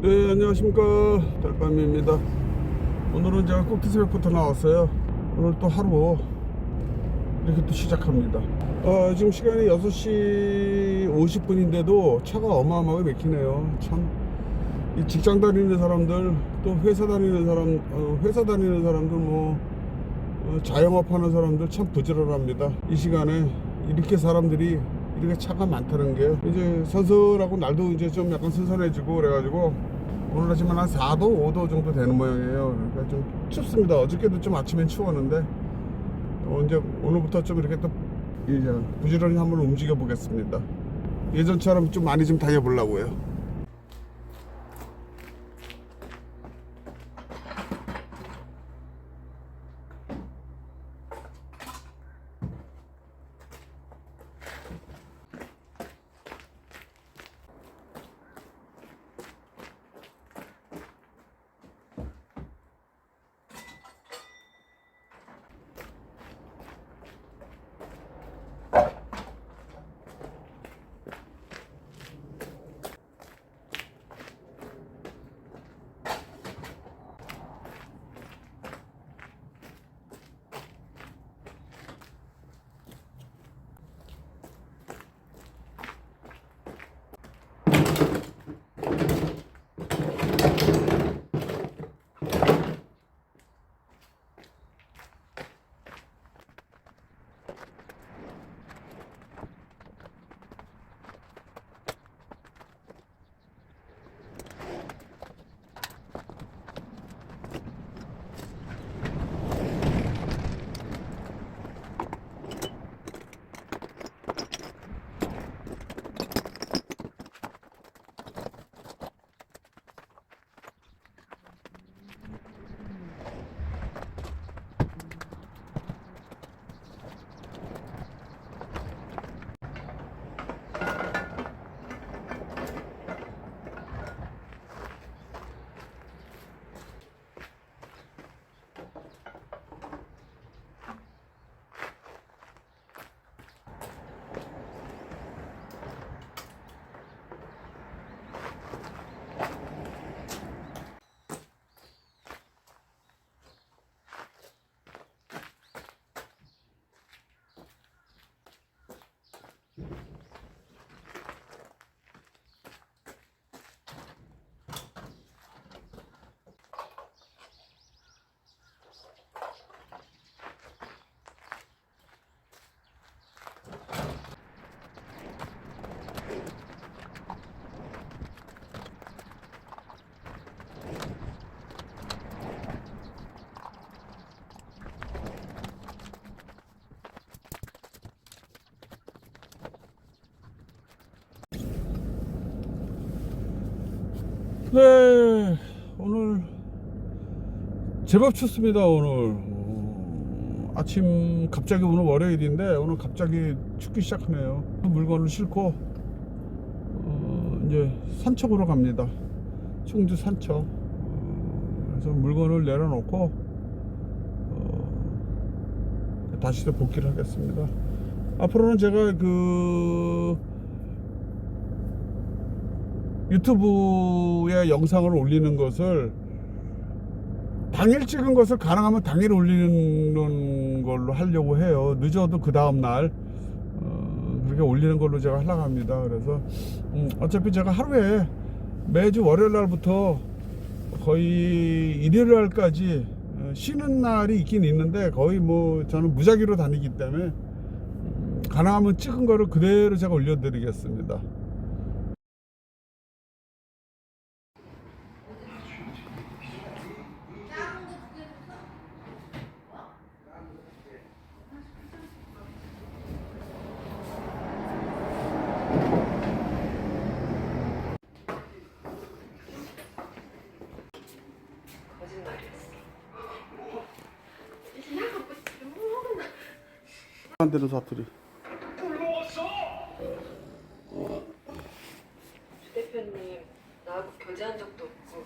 네 안녕하십니까. 달밤입니다. 오늘은 제가 꼭지 새벽부터 나왔어요. 오늘 또 하루 이렇게 또 시작합니다. 아, 지금 시간이 6시 50분인데도 차가 어마어마하게 막히네요. 참이 직장 다니는 사람들 또 회사 다니는 사람 어, 회사 다니는 사람들 뭐 어, 자영업 하는 사람들 참 부지런합니다. 이 시간에 이렇게 사람들이 이렇게 차가 많다는 게 이제 선선하고 날도 이제 좀 약간 선선해지고 그래가지고 오늘 아침에 한 4도 5도 정도 되는 모양이에요. 그러니까 좀 춥습니다. 어저께도 좀 아침엔 추웠는데 어, 이제 오늘부터 좀 이렇게 또 이제 부지런히 한번 움직여 보겠습니다. 예전처럼 좀 많이 좀 다녀보려고요 네 오늘 제법 춥습니다 오늘. 어, 아침 갑자기 오늘 월요일인데 오늘 갑자기 춥기 시작하네요. 물건을 싣고 어, 이제 산책으로 갑니다. 충주 산책. 어, 그래서 물건을 내려놓고 어, 다시 또 복귀를 하겠습니다. 앞으로는 제가 그 유튜브에 영상을 올리는 것을 당일 찍은 것을 가능하면 당일 올리는 걸로 하려고 해요. 늦어도 그 다음 날 어, 그렇게 올리는 걸로 제가 하려고 합니다. 그래서 음, 어차피 제가 하루에 매주 월요일 날부터 거의 일요일 날까지 어, 쉬는 날이 있긴 있는데 거의 뭐 저는 무작위로 다니기 때문에 음, 가능하면 찍은 거를 그대로 제가 올려드리겠습니다. 안 되는 사투리. 대표님 나하고 교제한 적도 없고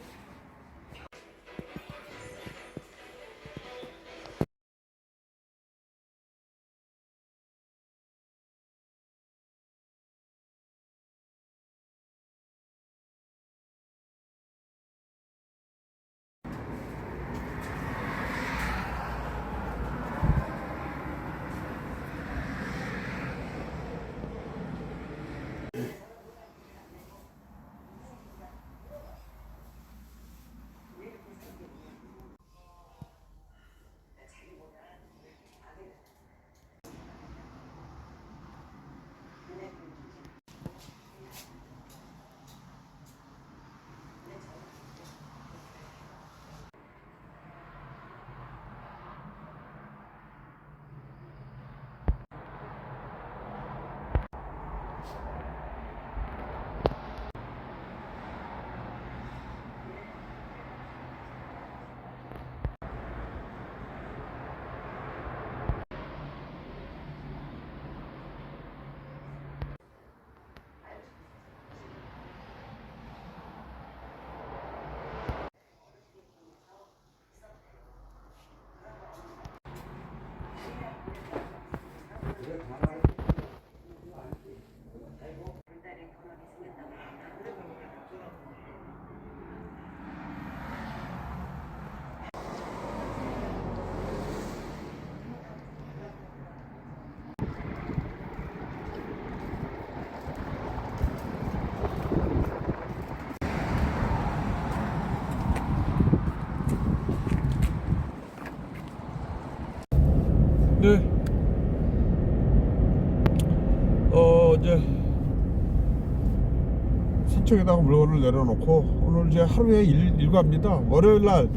산책에다가 물건을 내려놓고 오늘 이제 하루에 일, 일과입니다. 월요일 날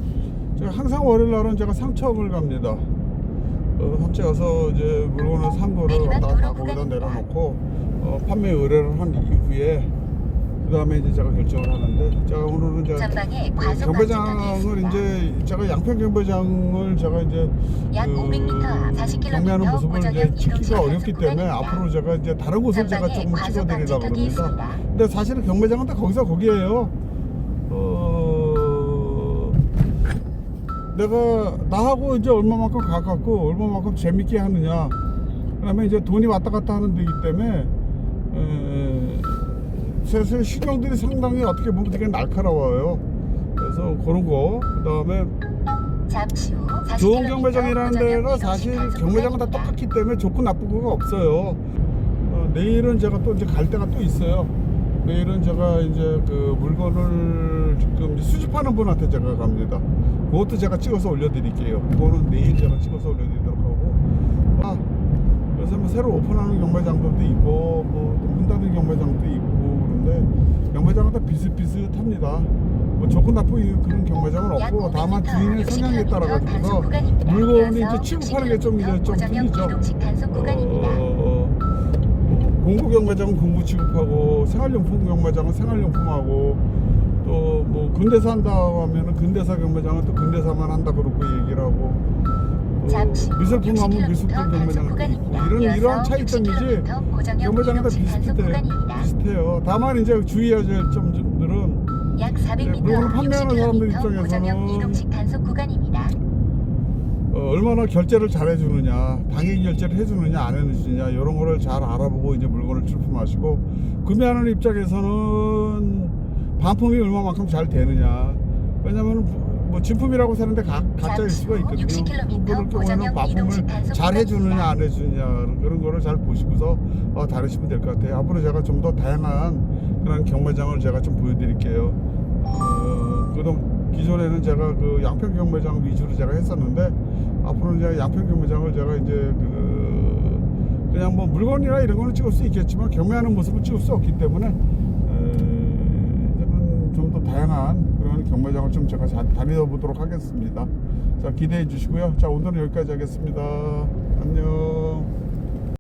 제가 항상 월요일 날은 제가 상점을 갑니다. 어, 산책 가서 이제 물건을 산 거를 왔다 갔다 거기다 내려놓고 어, 판매 의뢰를 한 이후에 그 다음에 이제 제가 결정을 하는데 제가 오늘은 전방에 그 방지턱이 이제 제가 양평 경매장을 제가 이제 약 500m, 40km 경매하는 모습을 이제 찍기가 어렵기 때문에 앞으로 제가 이제 다른 곳을 제가 조금 찍어드리려고. 있습니다. 근데 사실은 경매장은 다 거기서 거기에요. 어, 내가 나하고 이제 얼마만큼 가깝고 얼마만큼 재밌게 하느냐. 그다음에 이제 돈이 왔다 갔다 하는 데이기 때문에 에, 제, 제 신경들이 상당히 어떻게 보면 되게 날카로워요. 그래서 그런 거. 그다음에 잠시 후 40km 좋은 경매장이라는 데가 사실 경매장은 다. 똑같기 때문에 좋고 나쁘고가 없어요. 어, 내일은 제가 또 이제 갈 데가 또 있어요. 내일은 제가 이제 그 물건을 지금 수집하는 분한테 제가 갑니다. 그것도 제가 찍어서 올려드릴게요. 그거는 내일 제가 찍어서 올려드리도록 하고. 아, 그래서 뭐 새로 오픈하는 경매장들도 있고, 경매장은 다 비슷비슷합니다. 뭐 좋고 나쁜 그런 경매장은 약 없고, 다만 500m, 주인의 성향에 60km 따라 가지고서. 물건이 이제 취급하는 게 좀 이제 60km 좀 틀리죠. 구간입니다. 어, 공구 경매장은 공구 취급하고 생활용품 경매장은 생활용품하고 또 뭐 근대사 한다 하면은 근대사 경매장은 또 근대사만 한다 그러고 얘기를 하고 어, 미술품 하면 60km 미술품 구간입니다. 이런 이러한 차이점이지 60km 고정형 경매장은 다 이동식 단속 비슷해요. 다만 이제 주의해야 될 점들은 약 400m, 물건을 판매하는 사람들 60km 고정형 입장에서는 이동식 단속 구간입니다. 어, 얼마나 결제를 잘 해주느냐, 당일 결제를 해주느냐, 안 해주느냐, 이런 거를 잘 알아보고 이제 물건을 출품하시고, 구매하는 입장에서는 반품이 얼마만큼 잘 되느냐. 왜냐면 뭐 진품이라고 사는데 가, 가짜일 수가 있거든요. 60km 그럴 경우에는 반품을 잘 해주느냐. 안 해주느냐, 그런 거를 잘 보시고서 어, 다루시면 될 것 같아요. 앞으로 제가 좀 더 다양한 그런 경매장을 제가 좀 보여드릴게요. 어, 그동 기존에는 제가 그 양평 경매장 위주로 제가 했었는데 앞으로는 제가 양평 경매장을 제가 이제 그 그냥 뭐 물건이나 이런 거는 찍을 수 있겠지만 경매하는 모습을 찍을 수 없기 때문에 이제는 좀더 다양한 그런 경매장을 좀 제가 잘 다녀보도록 하겠습니다. 자 기대해 주시고요. 자 오늘은 여기까지 하겠습니다. 안녕.